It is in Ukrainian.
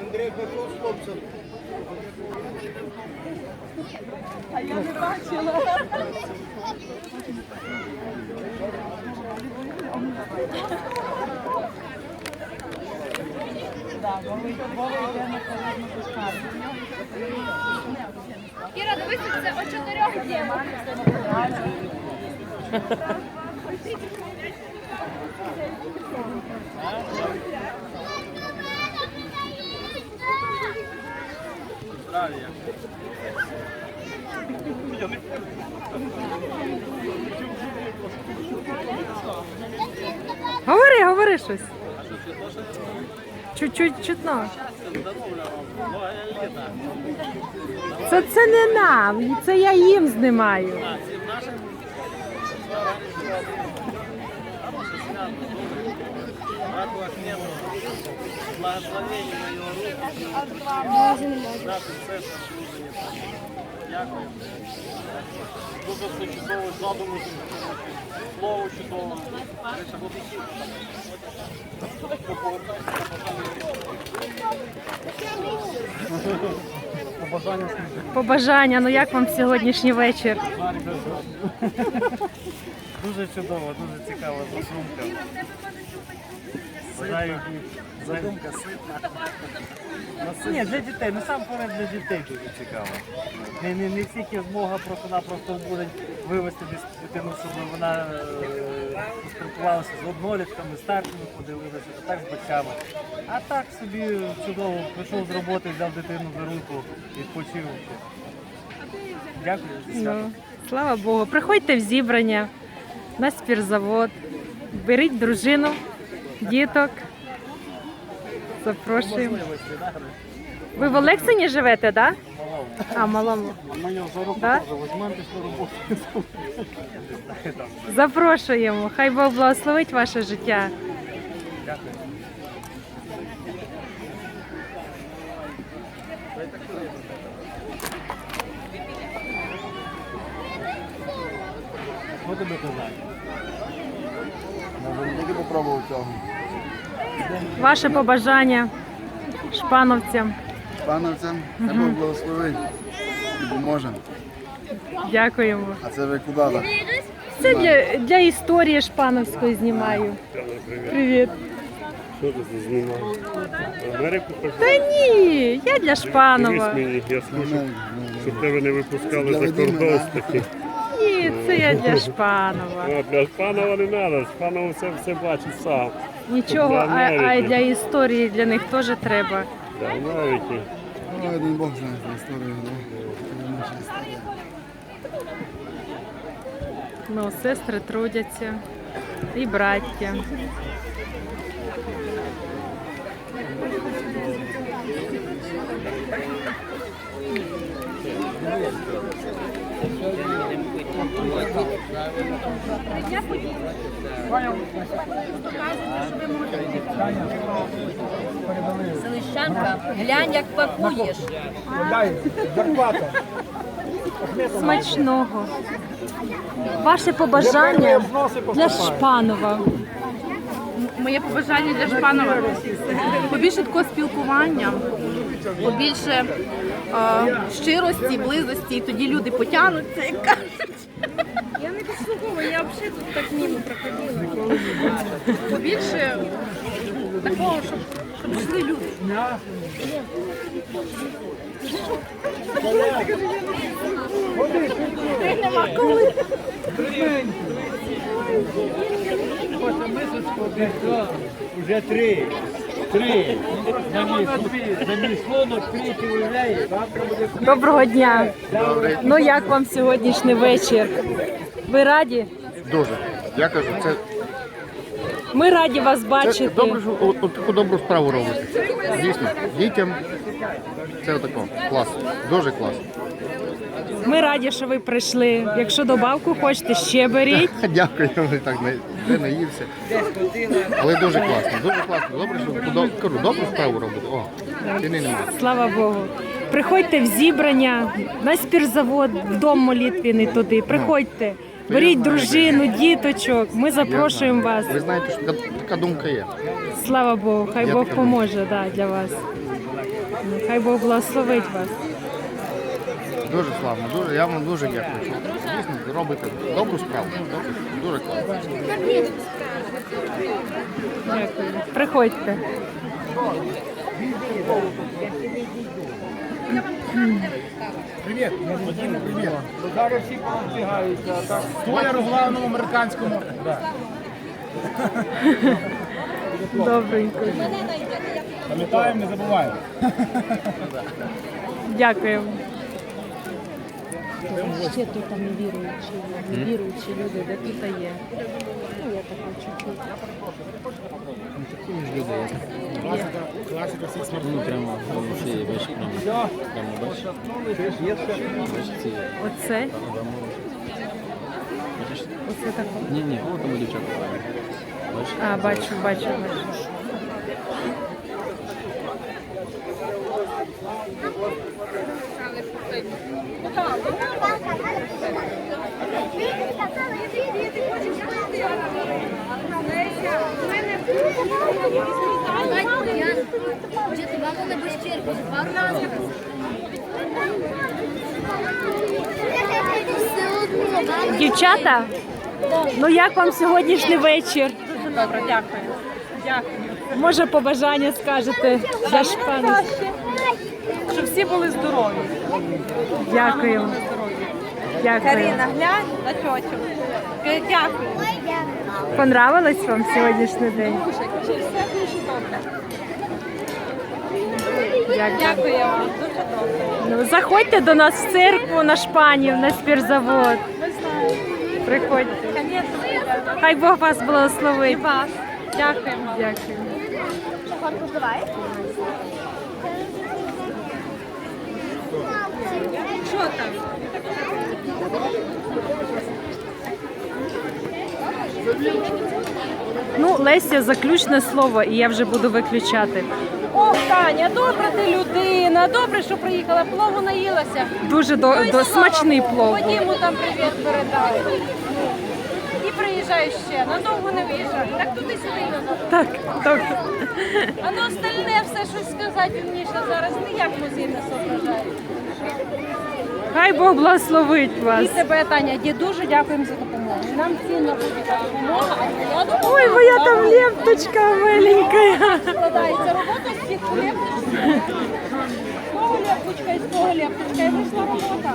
Андрей пішов з хлопцем. А я не бачила. Да, Вова Вова йде на холодну пускарню. Іра, дивися, це о чотирьох є. Говори, говори щось. Чуть-чуть чутно. Це, це не нам, це я їм знімаю. Благословення на його руку. Дякую. Дуже все чудово, задуму, слово чудово. Хлопці. Побажання, ну як вам сьогоднішній вечір? Дуже чудово, дуже цікава задумка. Знаю, задумка ситна. Ні, для дітей, сам поряд для дітей дуже цікаво. Не, не, не стільки змога просто-напросто буде вивести десь дитину, щоб вона е, поспілкувалася з однолітками, старшими подивилася, а так з батьками. А так собі чудово прийшов з роботи, взяв дитину за руку, відпочив. Дякую за свято. Ну, слава Богу. Приходьте в зібрання на спіртзавод, беріть дружину, діток. Запрошуємо. Ви в Олексині живете, так? Да? А, малому. Да? Запрошуємо. Хай Бог благословить ваше життя. Дякую. Попробував цього. Ваше побажання шпановцям. Пановцям, хай Бог благословить і поможе. Дякуємо. А це ви куди? Це для, для історії шпановської знімаю. Привіт. Що ти тут знімаєш? Америку хочеш? Та ні, я для Шпанова. мені, я слушав, щоб тебе не випускали за кордон таки. Це я для Шпанова. О, для Шпанова не треба, Шпанов все, все бачить сам. Нічого, Для а, а й Америки. для історії для них теж треба. Для Америки. Ну, один Бог знає цю історію, да? Це наша історія. Ну, сестри трудяться і браття. Селищанка, глянь, як пакуєш. Смачного. Ваше побажання для Шпанова. Моє побажання для Шпанова побільше такого спілкування, побільше е, щирості, близості, і тоді люди потягнуться і кажуть. Я не підслуховую, я взагалі тут так мимо проходила. Побільше такого, щоб, щоб йшли люди. Нема коли. Уже три. Три. Третій виявляє, завтра буде Доброго дня. Ну як вам сьогоднішній вечір? Ви раді? Дуже. Я кажу, це, Ми раді вас це бачити. добре, що от, от таку добру справу робите. Дійсно, дітям це отако. Клас. Дуже клас. Ми раді, що ви прийшли. Якщо добавку хочете, ще беріть. Дякую, так не, не наївся. Але дуже класно, дуже класно. Добре, що до- кажу, добру справу робите. О, ціни немає. Слава Богу. Приходьте в зібрання на спіртзавод, в дом молитвіний туди. Приходьте. беріть знаю, дружину, діточок. Ми запрошуємо вас. Ви знаєте, що така, така думка є. Слава Богу, хай Я Бог поможе да, для вас. Ну, Хай Бог благословить вас. Дуже славно, дуже, я вам дуже дякую. що Дійсно, робите добру справу. Дуже класно. Дякую. Приходьте. Привіт, Вадим, привіт. Зараз всі побігаються, так. У главному американському. Добренько. Пам'ятаємо, не забуваємо. Дякую. Ще тут там невіруючі, невіруючі люди, де тут є. Ну, я така чуть-чуть. Класика всіх смертей. Ну, прямо ці бачиш, прямо, прямо бачиш. Бачиш ці. Оце. Бачиш? Оце таке. Ні, ні, о, там дівчата. Бачиш? А, бачу, бачу, бачу. Діти, вам не без черги, Дівчата, ну як вам сьогоднішній вечір? Добре, дякую. Дякую. Може, побажання скажете для шпани? Щоб всі були здорові. Дякую. Дякую. Каріна, глянь на тьотю. Дякую. Понравилось вам сьогоднішній день? Дякую. Дякую вам. Дуже добре. Ну, заходьте до нас в церкву на шпанів, на спіртзавод. Приходьте. Хай Бог вас благословить. Вас. Дякуємо. Дякую. Що там? Ну, Леся, заключне слово, і я вже буду виключати. О, Таня, добра ти людина, добре, що приїхала, плову наїлася. Дуже до, до, смачний плов. Ходімо там привіт передай. І приїжджай ще, надовго не виїжджай. Так туди-сюди і. Так, так. А на остальне все щось сказати мені ще зараз ніяк музей не соображає. Хай Бог благословить вас. І тебе, Таня, ді, дуже дякуємо за допомогу. Нам цінна будь-яка допомога, а я Ой, моя там лепточка маленькая. складається робота з всіх лепточок. З того лепточка і з того і вийшла робота.